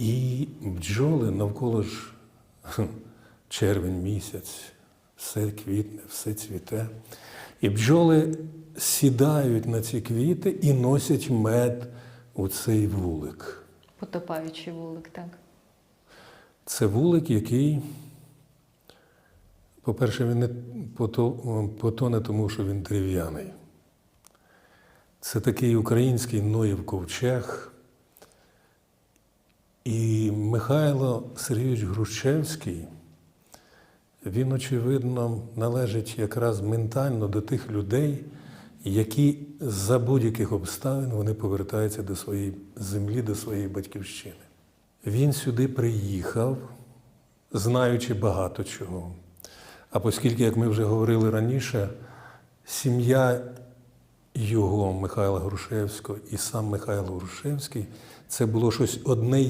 І бджоли навколо ж червень місяць, все квітне, все цвіте. І бджоли сідають на ці квіти і носять мед у цей вулик. Потопаючий вулик, так. Це вулик, який, по-перше, він не потоне, тому що він дерев'яний. Це такий український Ноїв ковчег. Михайло Сергійович Грушевський, він, очевидно, належить якраз ментально до тих людей, які за будь-яких обставин вони повертаються до своєї землі, до своєї батьківщини. Він сюди приїхав, знаючи багато чого. А оскільки, як ми вже говорили раніше, сім'я його, Михайла Грушевського, і сам Михайло Грушевський, це було щось одне